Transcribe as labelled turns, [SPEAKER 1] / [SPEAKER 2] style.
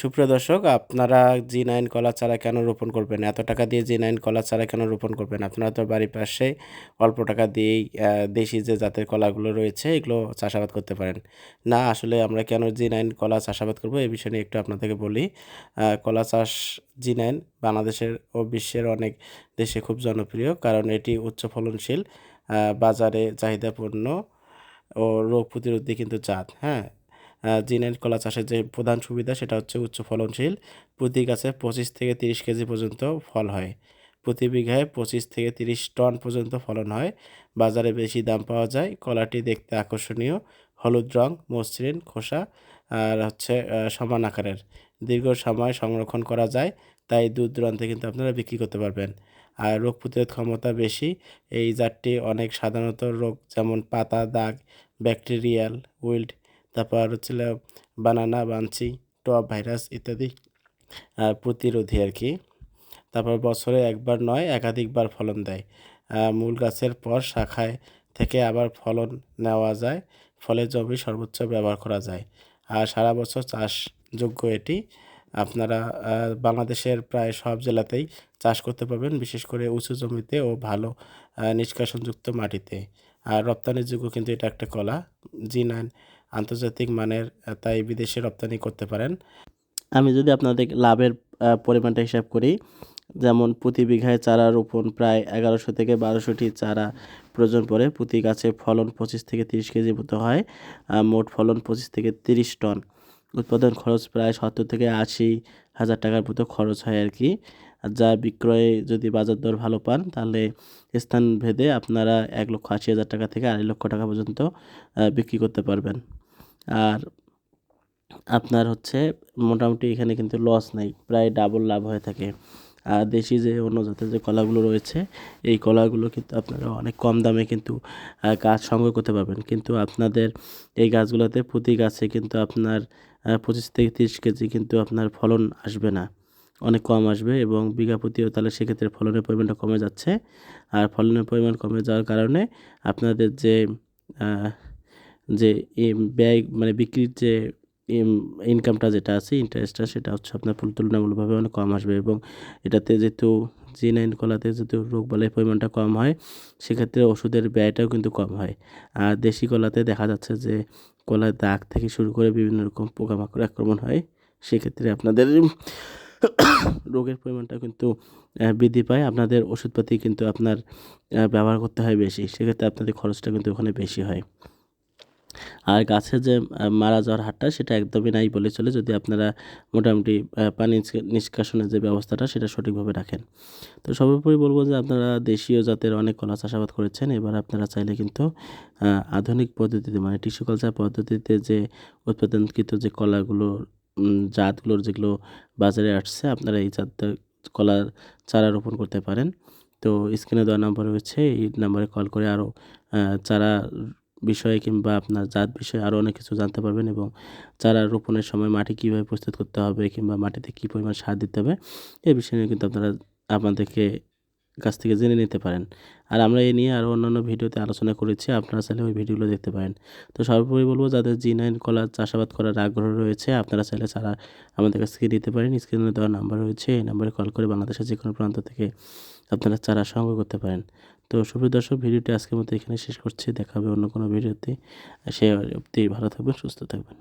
[SPEAKER 1] সুপ্রিয় দর্শক, আপনারা জি নাইন কলা চারা কেন রোপণ করবেন? এত টাকা দিয়ে জি নাইন কলা চারা কেন রোপণ করবেন? আপনারা তো বাড়ির পাশে অল্প টাকা দিয়েই দেশি যে জাতের কলাগুলো রয়েছে, এগুলো চাষাবাদ করতে পারেন। না, আসলে আমরা কেন জি নাইন কলা চাষাবাদ করব এই বিষয়ে নিয়ে একটু আপনাদেরকে বলি। কলা চাষ জি নাইন বাংলাদেশের ও বিশ্বের অনেক দেশে খুব জনপ্রিয়, কারণ এটি উচ্চ ফলনশীল বাজারে চাহিদাপূর্ণ ও রোগ প্রতিরোধী কিন্তু জাত হ্যাঁ? জিনের কলা চাষের যে প্রধান সুবিধা সেটা হচ্ছে উচ্চ ফলনশীল। প্রতি গাছে পঁচিশ থেকে তিরিশ কেজি পর্যন্ত ফল হয়। প্রতি বিঘায় পঁচিশ থেকে তিরিশ টন পর্যন্ত ফলন হয়। বাজারে বেশি দাম পাওয়া যায়। কলাটি দেখতে আকর্ষণীয়। হলুদ রং, মসৃণ, খোসা আর হচ্ছে সমান আকারের। দীর্ঘ সময় সংরক্ষণ করা যায়। তাই দূর দূরান্তে কিন্তু আপনারা বিক্রি করতে পারবেন। আর রোগ প্রতিরোধ ক্ষমতা বেশি। এই জাতটি অনেক সাধারণত রোগ যেমন পাতা, দাগ, ব্যাকটেরিয়াল, উইল্ড তারপর হচ্ছিল বানানা বানচি টপ ভাইরাস ইত্যাদি প্রতিরোধী আর কি। তারপর বছরে একবার নয়, একাধিকবার ফলন দেয়। মূল গাছের পর শাখায় থেকে আবার ফলন নেওয়া যায়। ফলে জমি সর্বোচ্চ ব্যবহার করা যায়। আর সারা বছর চাষযোগ্য এটি। আপনারা বাংলাদেশের প্রায় সব জেলাতেই চাষ করতে পারবেন, বিশেষ করে উঁচু জমিতে ও ভালো নিষ্কাশনযুক্ত মাটিতে। আর রপ্তানির যোগ্য কিন্তু এটা একটা কলা। জি নাইন আন্তর্জাতিক মানের তাই বিদেশে রপ্তানি করতে পারেন। আমি যদি আপনাদের লাভের পরিমাণটা হিসাব করি, যেমন প্রতি বিঘায় চারা রোপণ প্রায় এগারোশো থেকে বারোশোটি চারা প্রয়োজন পড়ে। প্রতি গাছে ফলন পঁচিশ থেকে তিরিশ কেজি মতো হয়। মোট ফলন পঁচিশ থেকে তিরিশ টন। উৎপাদন খরচ প্রায় সত্তর থেকে আশি হাজার টাকার মতো খরচ হয় আর কি। যা বিক্রয়ে যদি বাজার দর ভালো পান, তাহলে স্থান ভেদে আপনারা এক লক্ষ আশি হাজার টাকা থেকে আড়াই লক্ষ টাকা পর্যন্ত বিক্রি করতে পারবেন। আর আপনার হচ্ছে মোটামুটি এখানে কিন্তু লস নাই, প্রায় ডাবল লাভ হয়ে থাকে। আর দেশি যে অন্য জাতের যে কলাগুলো রয়েছে, এই কলাগুলো কিন্তু আপনারা অনেক কম দামে কিন্তু গাছ সংগ্রহ করতে পারবেন। কিন্তু আপনাদের এই গাছগুলোতে প্রতি গাছে কিন্তু আপনার পঁচিশ থেকে তিরিশ কেজি কিন্তু আপনার ফলন আসবে না। অনেক কম আসবে এবং বিঘা প্রতিও তাহলে সেক্ষেত্রে ফলনের পরিমাণটা কমে যাচ্ছে। আর ফলনের পরিমাণ কমে যাওয়ার কারণে আপনাদের যে যে ব্যয় মানে বিক্রির যে ইনকামটা যেটা আছে ইন্টারেস্টটা সেটা হচ্ছে আপনার ফুল তুলনামূলকভাবে অনেক কম আসবে এবং এটাতে যেহেতু জি নাইন কলাতে যেহেতু রোগবালাইয়ের পরিমাণটা কম হয়, সেক্ষেত্রে ওষুধের ব্যয়টাও কিন্তু কম হয়। আর দেশি কলাতে দেখা যাচ্ছে যে কলার দাগ থেকে শুরু করে বিভিন্ন রকম পোকামাকড় আক্রমণ হয়, সেক্ষেত্রে আপনাদের রোগের পরিমাণটা কিন্তু বৃদ্ধি পায়। আপনাদের ওষুধপাতি কিন্তু আপনার ব্যবহার করতে হয় বেশি, সেক্ষেত্রে আপনাদের খরচটা কিন্তু ওখানে বেশি হয়। আর গাছের যে মারা যাওয়ার হারটা সেটা একদমই নাই বলে চলে যদি আপনারা মোটামুটি পানি নিষ্কা- নিষ্কাশনের যে ব্যবস্থাটা সেটা সঠিকভাবে রাখেন। তো সর্বোপরি বলব যে আপনারা দেশীয় জাতের অনেক কলা চাষাবাদ করেছেন। এবার আপনারা চাইলে কিন্তু আধুনিক পদ্ধতিতে মানে টিস্যু কালচার পদ্ধতিতে যে উৎপাদনকৃত যে কলাগুলো জাতগুলোর যেগুলো বাজারে আসছে, আপনারা এই জাত কলার চারা রোপণ করতে পারেন। তো স্ক্রিনে দেওয়া নাম্বার রয়েছে, এই নাম্বারে কল করে আরও চারা বিষয়ে কিংবা আপনার জাত বিষয়ে আরও অনেক কিছু জানতে পারবেন এবং চারা রোপণের সময় মাটি কীভাবে প্রস্তুত করতে হবে কিংবা মাটিতে কী পরিমাণ সার দিতে হবে, এ বিষয়ে নিয়ে কিন্তু আপনারা, আপনাদেরকে কাছ থেকে জেনে নিতে পারেন। আর আমরা এই নিয়ে আরও অন্যান্য ভিডিওতে আলোচনা করেছি, আপনারা চাইলে ওই ভিডিওগুলো দেখতে পারেন। তো সর্বোপরি বলব, যাদের জি নাইন কলা চাষাবাদ করার আগ্রহ রয়েছে, আপনারা চাইলে চারা আমাদের কাছ থেকে নিতে পারেন। স্ক্রিনে দেওয়া নাম্বার রয়েছে, এই নাম্বারে কল করে বাংলাদেশের যে কোনো প্রান্ত থেকে আপনারা চারা সংগ্রহ করতে পারেন। তো সুপ্রিয় দর্শক, ভিডিওটি আজকের মতো এখানে শেষ করছি। দেখা হবে অন্য কোনো ভিডিওতে। সে অবধি ভালো থাকবেন, সুস্থ থাকবেন।